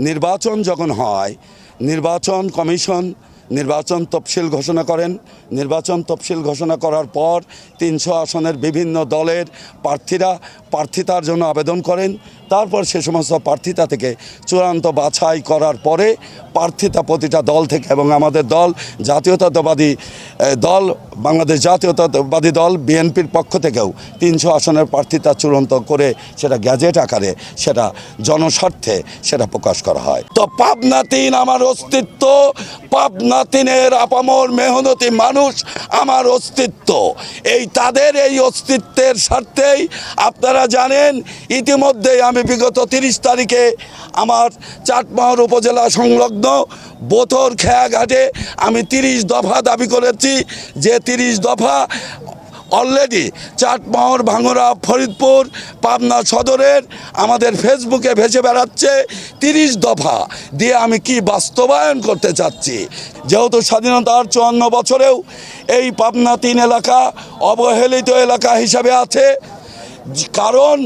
নির্বাচন যখন হয় নির্বাচন কমিশন নির্বাচন তফসিল ঘোষণা করেন। নির্বাচন তফসিল ঘোষণা করার পর তিনশো আসনের বিভিন্ন দলের প্রার্থীরা প্রার্থিতার জন্য আবেদন করেন। তারপর সে সমস্ত প্রার্থিতা থেকে চূড়ান্ত বাছাই করার পরে প্রার্থিতা প্রতিটা দল থেকে এবং আমাদের দল জাতীয়তাবাদী দল, বাংলাদেশ জাতীয়তাবাদী দল, বিএনপির পক্ষ থেকেও তিনশো আসনের প্রার্থিতা চূড়ান্ত করে সেটা গ্যাজেট আকারে সেটা জনস্বার্থে সেটা প্রকাশ করা হয়। তো পাবনা তিন আমার অস্তিত্ব, পাবনা তিনের আপামর মেহনতি মানুষ আমার অস্তিত্ব। এই তাদের এই অস্তিত্বের স্বার্থেই আপনারা জানেন, ইতিমধ্যেই আমি বিগত তিরিশ তারিখে আমার চাটমাহর উপজেলা সংলগ্ন বোথর খেয়াঘাটে আমি তিরিশ দফা দাবি করেছি। যে তিরিশ দফা অলরেডি চাটমহর ভাঙরা, ফরিদপুর, পাবনা সদরের আমাদের ফেসবুকে ভেসে বেড়াচ্ছে তিরিশ দফা। দিয়ে আমি কি বাস্তবায়ন করতে চাচ্ছি? যেহেতু স্বাধীনতার চুয়ান্ন বছরেও এই পাবনা তিন এলাকা অবহেলিত এলাকা হিসাবে আছে। কারণ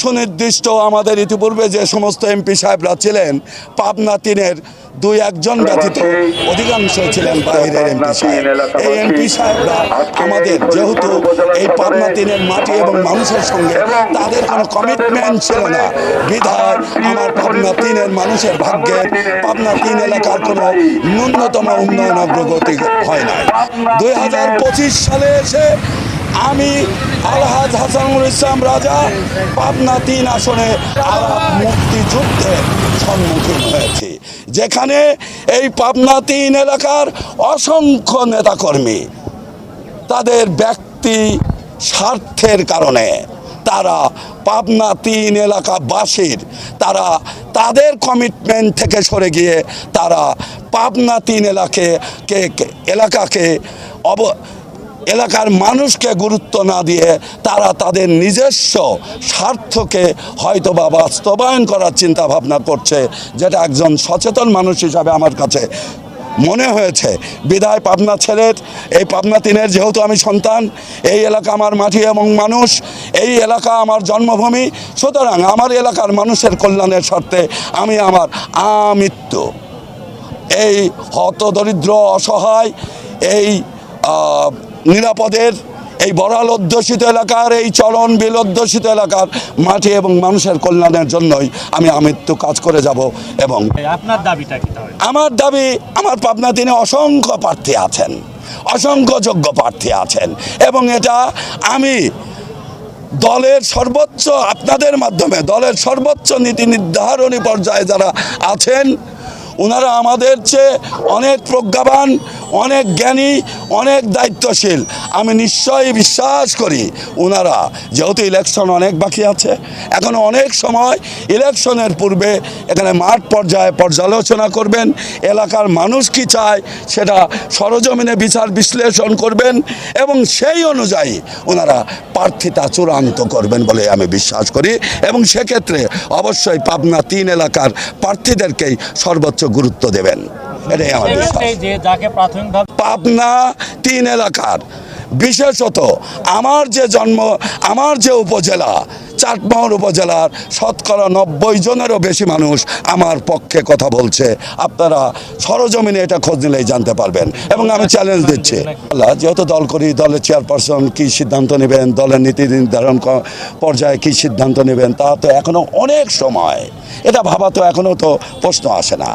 সুনির্দিষ্ট আমাদের ইতিপূর্বে যে সমস্ত এমপি সাহেবরা ছিলেন পাবনা তিনের দুই একজন ব্যতীত অধিকাংশ ছিলেন বাইরের এমপি সাহেব। এই এমপি সাহেবরা আমাদের যেহেতু এই পাবনা তিনের মাটি এবং মানুষের সঙ্গে তাদের কোনো কমিটমেন্ট ছিল না। বিধায় আমার পাবনা তিনের মানুষের ভাগ্যে পাবনা তিন এলাকার কোনো ন্যূনতম উন্নয়ন অগ্রগতি হয় নাই। দুই হাজার পঁচিশ সালে এসে আমি আলহাজ হাসানুল ইসলাম রাজা, পাবনা তিন আসনে আলাপ মুক্তিযুদ্ধের সম্মুখীন হয়েছি, যেখানে এই পাবনা তিন এলাকার অসংখ্য নেতাকর্মী তাদের ব্যক্তি স্বার্থের কারণে তারা পাবনা তিন এলাকাবাসীর, তারা তাদের কমিটমেন্ট থেকে সরে গিয়ে তারা পাবনা তিন এলাকে কে, এলাকাকে অব এলাকার মানুষকে গুরুত্ব না দিয়ে তারা তাদের নিজস্ব স্বার্থকে হয়তো বা বাস্তবায়ন করার চিন্তা ভাবনা করছে, যেটা একজন সচেতন মানুষ হিসাবে আমার কাছে মনে হয়েছে। বিদায় পাবনা ছেলের, এই পাবনা তিনের যেহেতু আমি সন্তান, এই এলাকা আমার মাটি এবং মানুষ, এই এলাকা আমার জন্মভূমি, সুতরাং আমার এলাকার মানুষের কল্যাণের স্বার্থে আমি আমার আমৃত্যু। এই হতদরিদ্র, অসহায়, এই নিরাপদের এই বড়াল অধ্যুষিত এলাকার এই চলন বিল অধ্যুষিত এলাকার মাটি এবং মানুষের কল্যাণের জন্যই আমি আমৃত্যু কাজ করে যাব এবং আপনার দাবিটা কি আমার দাবি আমার পাবনা দিনে অসংখ্য প্রার্থী আছেন অসংখ্য যোগ্য প্রার্থী আছেন এবং এটা আমি দলের সর্বোচ্চ আপনাদের মাধ্যমে দলের সর্বোচ্চ নীতি নির্ধারণী পর্যায়ে যারা আছেন ওনারা আমাদের চেয়ে অনেক প্রজ্ঞাবান, অনেক জ্ঞানী, অনেক দায়িত্বশীল। আমি নিশ্চয়ই বিশ্বাস করি ওনারা, যেহেতু ইলেকশন অনেক বাকি আছে, এখন অনেক সময় ইলেকশনের পূর্বে এখানে মাঠ পর্যায়ে পর্যালোচনা করবেন, এলাকার মানুষ কি চায় সেটা সরজমিনে বিচার বিশ্লেষণ করবেন এবং সেই অনুযায়ী ওনারা প্রার্থিতা চূড়ান্ত করবেন বলে আমি বিশ্বাস করি এবং সেক্ষেত্রে অবশ্যই পাবনা তিন এলাকার প্রার্থীদেরকেই সর্বোচ্চ গুরুত্ব দেবেন। এটাই আমার বিশ্বাস। পাবনা তিন এলাকার বিশেষত আমার যে জন্ম আমার যে উপজেলা চাটমোহর উপজেলার শতকরা নব্বই জনেরও বেশি মানুষ আমার পক্ষে কথা বলছে। আপনারা সরজমিনে এটা খোঁজ নিলেই জানতে পারবেন। এবং আমি চ্যালেঞ্জ দিচ্ছি। আল্লাহ, যেহেতু দল করি দলের চেয়ারপারসন কী সিদ্ধান্ত নেবেন দলের নীতি নির্ধারণ পর্যায়ে কী সিদ্ধান্ত নেবেন তা তো এখনও অনেক সময়। এটা ভাবা তো এখনও তো প্রশ্ন আসে না।